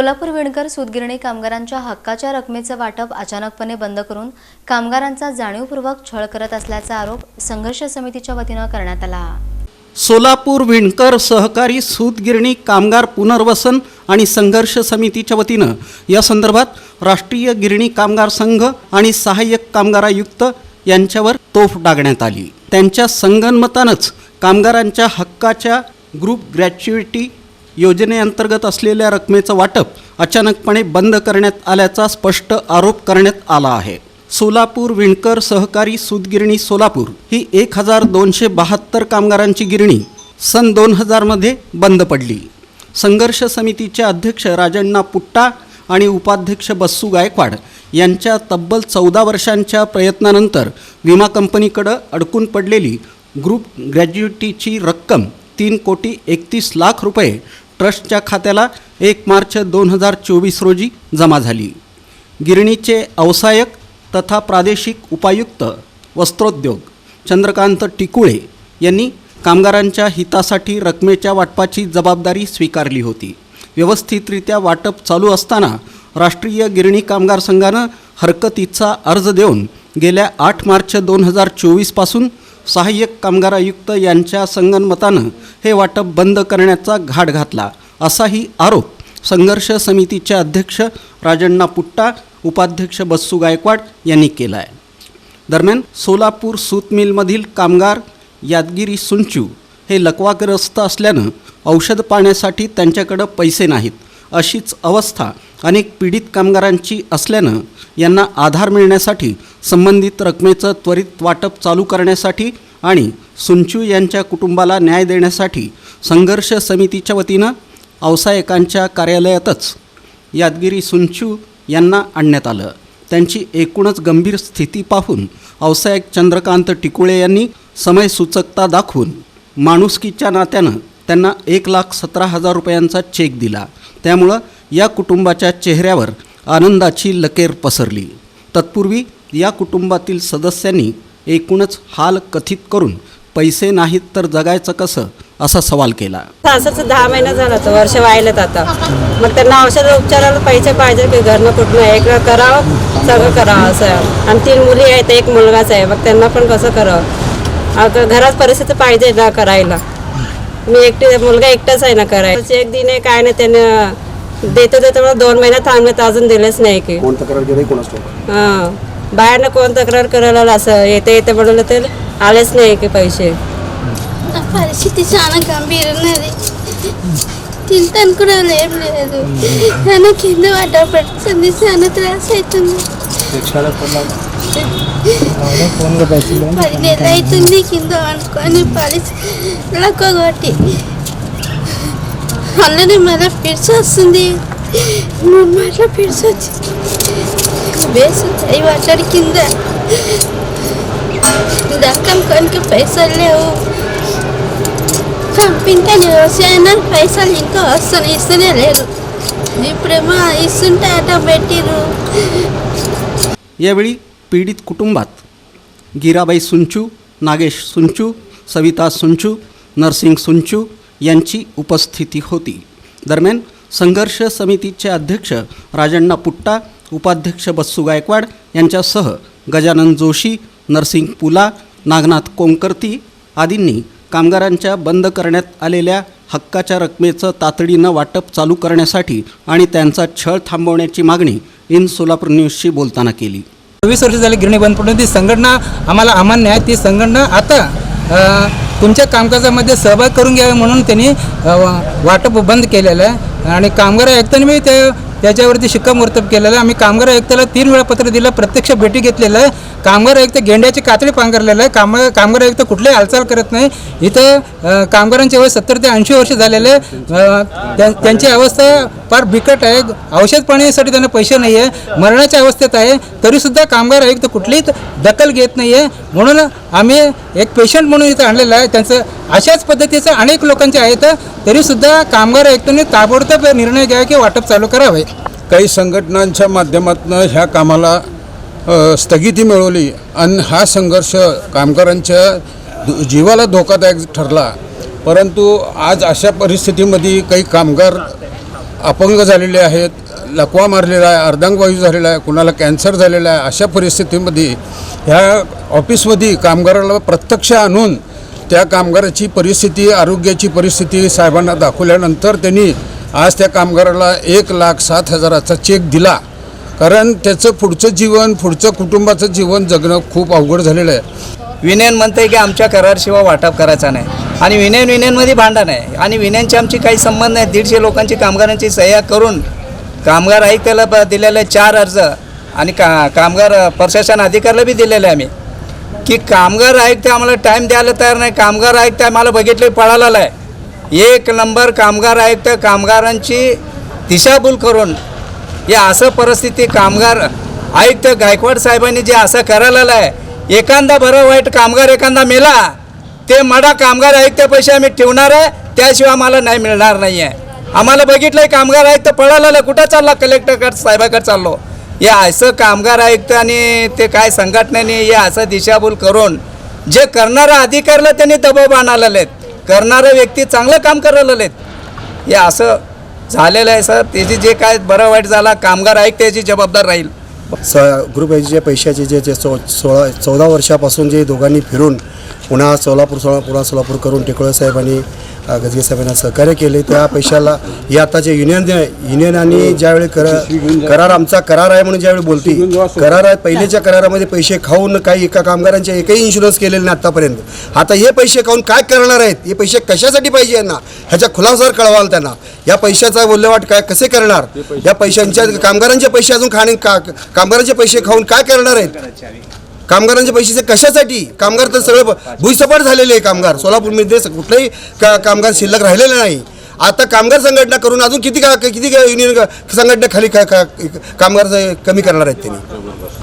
सोलापूर विणकर सूतगिरणी कामगारांच्या हक्काच्या रकमेचं वाटप अचानकपणे बंद करून कामगारांचा जाणीवपूर्वक छळ करत असल्याचा आरोप संघर्ष समितीच्या वतीनं करण्यात आला. सोलापूर विणकर सहकारी सूतगिरणी कामगार पुनर्वसन आणि संघर्ष समितीच्या वतीनं या संदर्भात राष्ट्रीय गिरणी कामगार संघ आणि सहाय्यक कामगार आयुक्त यांच्यावर तोफ डागण्यात आली. त्यांच्या संगनमतानंच कामगारांच्या हक्काच्या ग्रुप ग्रॅच्युइटी योजनेअंतर्गत असलेल्या रकमेचं वाटप अचानकपणे बंद करण्यात आल्याचा स्पष्ट आरोप करण्यात आला आहे. सोलापूर विणकर सहकारी सूतगिरणी सोलापूर ही एक हजार दोनशे बहात्तर कामगारांची गिरणी सन दोन हजारमध्ये बंद पडली. संघर्ष समितीचे अध्यक्ष राजण्णा पुट्टा आणि उपाध्यक्ष बस्सू गायकवाड यांच्या तब्बल चौदा वर्षांच्या प्रयत्नानंतर विमा कंपनीकडं अडकून पडलेली ग्रुप ग्रॅज्युएटीची रक्कम तीन कोटी एकतीस लाख रुपये ट्रस्टच्या खात्याला एक मार्च दोन हजार चोवीस रोजी जमा झाली. गिरणीचे अवसायक तथा प्रादेशिक उपायुक्त वस्त्रोद्योग चंद्रकांत टिकुळे यांनी कामगारांच्या हितासाठी रकमेच्या वाटपाची जबाबदारी स्वीकारली होती. व्यवस्थितरित्या वाटप चालू असताना राष्ट्रीय गिरणी कामगार संघानं हरकतीचा अर्ज देऊन गेल्या आठ मार्च दोन हजार चोवीसपासून सहाय्यक कामगार आयुक्त यांच्या संगनमतानं हे वाटप बंद करण्याचा घाट घातला असाही आरोप संघर्ष समितीचे अध्यक्ष राजण्णा पुट्टा उपाध्यक्ष बस्सू गायकवाड यांनी केला आहे दरम्यान सोलापूर सूत मिलमधील कामगार यादगिरी सुंचू हे लकवाग्रस्त असल्यानं औषध पाण्यासाठी त्यांच्याकडं पैसे नाहीत. अशीच अवस्था अनेक पीडित कामगारांची असल्यानं यांना आधार मिळण्यासाठी संबंधित रकमेचं त्वरित वाटप चालू करण्यासाठी आणि सुंचू यांच्या कुटुंबाला न्याय देण्यासाठी संघर्ष समितीच्या वतीनं अवसायकांच्या कार्यालयातच यादगिरी सुंचू यांना आणण्यात आलं. त्यांची एकूणच गंभीर स्थिती पाहून अवसायक चंद्रकांत टिकुळे यांनी समयसूचकता दाखवून माणुसकीच्या नात्यानं त्यांना एक लाख सतरा हजार रुपयांचा चेक दिला. त्यामुळं या कुटुंबाच्या चेहऱ्यावर आनंदाची लकेर पसरली. तत्पूर्वी या कुटुंबातील सदस्यांनी एकूणच हाल कथित करून पैसे नाहीत तर जगायचं कसं? असा सवाल केला. असंच दहा महिना झाला तर वर्ष व्हायलेत आता. मग त्यांना औषध उपचाराला पैसे पाहिजे की घरनं कुठनं? एक करावं? सगळं करावं असं आणि तीन मुली आहेत एक मुलगाच आहे. मग त्यांना पण कसं करावं? आता घरात परिस्थिती पाहिजे ना करायला. मी एकटी मुलगा एकटाच आहे ना करायला चेक दिने काय नाही त्यानं देतो देतो मला दोन महिने थांबले तर अजून दिलेच नाही की कोण तक्रार केली कोणाच ठाऊक हां बाहेरनं कोण तक्रार करायला असं येते येते म्हणलं तर आलेच नाही की पैसे నా పరిస్థితి చాలా గంభీరం ఉన్నది తింటాను కూడా ఏం లేదు నన్ను కింద పడ్డ పడుతుంది చాలా త్రాస అవుతుంది పది నెలలు అవుతుంది కింద అనుకొని పాలసీ కొట్టి అలానే మళ్ళీ పిడిచి వస్తుంది. అట్లా పిడిచి వచ్చింది. వేసుంటాయి అట్లాడి కింద. దానికి పైసలు లేవు. పంపింటే నేను పైసలు ఇంకా వస్తాను ఇస్తూనే లేరు ఇప్పుడేమో ఇస్తుంటే ఆటో పెట్టిరు ఏ पीडित कुटुंबात गिराबाई सुंचू नागेश सुंचू सविता सुंचू नरसिंग सुंचू यांची उपस्थिती होती. दरम्यान संघर्ष समितीचे अध्यक्ष राजण्णा पुट्टा उपाध्यक्ष बस्सू गायकवाड यांच्यासह गजानन जोशी नरसिंग पुला नागनाथ कोंकर्ती आदींनी कामगारांच्या बंद करण्यात आलेल्या हक्काच्या रकमेचं तातडीनं वाटप चालू करण्यासाठी आणि त्यांचा छळ थांबवण्याची मागणी इन सोलापूर न्यूजशी बोलताना केली. वीस वर्ष झाली गिरणी बंद पडून ती संघटना आम्हाला अमान्य आहे. ती संघटना आता तुमच्या कामकाजामध्ये सहभाग करून घ्यावे म्हणून त्यांनी वाटप बंद केलेलं आहे. आणि कामगार आयुक्तांनी मी ते त्याच्यावरती शिक्कामोर्तब केलेलं आहे. आम्ही कामगार आयुक्ताला तीन वेळा पत्र दिलं प्रत्यक्ष भेटी घेतलेलं आहे. कामगार आयुक्त गेंड्याची कातडी पांघरलेलं आहे. काम कामगार आयुक्त कुठल्याही हालचाल करत नाही. इथं अ, कामगारांचे वय सत्तर ते ऐंशी वर्ष झालेले त्यांची अवस्था फार बिकट आहे. औषध पाण्यासाठी त्यांना पैसे नाही आहे. मरणाच्या अवस्थेत आहे. तरीसुद्धा कामगार आयुक्त कुठलीच दखल घेत नाही आहे. म्हणून आम्ही एक पेशंट म्हणून इथं आणलेलं आहे. त्यांचं अशाच पद्धतीचं अनेक लोकांचे आहेत. तरीसुद्धा कामगार आयुक्तांनी ताबडतोब निर्णय घ्यावा की वाटप चालू करावे. काही संघटनांच्या माध्यमातून ह्या कामाला स्थगिती मिळवली आणि हा संघर्ष कामगारांच्या दु- जीवाला धोकादायक ठरला. परंतु आज अशा परिस्थितीमध्ये काही कामगार अपंग झालेले आहेत लकवा मारलेला आहे अर्धांगवायू झालेला आहे कुणाला कॅन्सर झालेला आहे अशा परिस्थितीमध्ये ह्या ऑफिसमध्ये कामगाराला प्रत्यक्ष आणून त्या कामगाराची परिस्थिती आरोग्याची परिस्थिती साहेबांना दाखवल्यानंतर त्यांनी आज त्या कामगाराला एक लाख सात हजाराचा चेक दिला. कारण त्याचं पुढचं जीवन पुढचं कुटुंबाचं जीवन जगणं खूप अवघड झालेलं आहे. विनयन म्हणते की आमच्या करारशिवाय वाटप करायचा नाही. आणि विनयन विनयनमध्ये भांडण आहे. आणि विनयनची आमची काही संबंध नाही. दीडशे लोकांची कामगारांची सह्या करून कामगार आयुक्ताला ब दिलेले चार अर्ज. आणि का कामगार प्रशासन अधिकाऱ्याला बी दिलेले आम्ही. की कामगार आयुक्त आम्हाला टाईम द्यायला तयार नाही. कामगार आयुक्त आम्हाला बघितले पळालेला आहे. एक नंबर कामगार आयुक्त कामगारांची दिशाभूल करून या असं परिस्थिती कामगार आयुक्त गायकवाड साहेबांनी जे असं करायला आहे एखादा बरं वाईट कामगार एखादा मेला ते मडा कामगार आयुक्त पैसे आम्ही ठेवणार आहे त्याशिवाय आम्हाला नाही मिळणार नाही आहे आम्हाला बघितलंय कामगार आयुक्त पळाला कुठं चालला कलेक्टरकडे साहेबाकडे चाललो. या असं कामगार आयुक्त आणि ते काय संघटनेने हे असं दिशाभूल करून जे करणाऱ्या अधिकाऱ्याला त्यांनी दबाव आणायला आहेत. करणारे व्यक्ती चांगलं काम करायला आहेत हे असं झालेलं आहे सर. त्याची जे काय बरं वाईट झाला कामगार आहे त्याची जबाबदार राहील. स ग्रुप जे पैशाचे जे जे सो सोळा चौदा वर्षापासून जे दोघांनी फिरून पुन्हा सोलापूर सोळा पुन्हा सोलापूर करून टिकळे साहेबांनी गजगे साहेबांना सहकार्य केले. त्या पैशाला हे आताचे जे युनियन आणि ज्यावेळी कर करार आमचा करार आहे म्हणून ज्यावेळी बोलते करार आहे पहिलेच्या करारामध्ये पैसे खाऊन काही एका कामगारांचे एकही इन्शुरन्स केलेले नाही आतापर्यंत. आता हे पैसे खाऊन काय करणार आहेत? हे पैसे कशासाठी पाहिजे यांना? ह्याच्या खुलासावर कळवाल त्यांना. या पैशाचा मूल्यवाट काय कसे करणार? या पैशांच्या कामगारांचे पैसे अजून खाणे का कामगारांचे पैसे खाऊन काय करणार आहेत? कामगारांचे पैसे कशासाठी? कामगार तर सगळं भुईसपाट झालेले आहे कामगार. सोलापूरमध्ये कुठलाही का कामगार शिल्लक राहिलेले नाही. आता कामगार संघटना करून अजून किती का किती युनियन संघटना खाली का का- कामगार कमी करणार आहेत त्यांनी?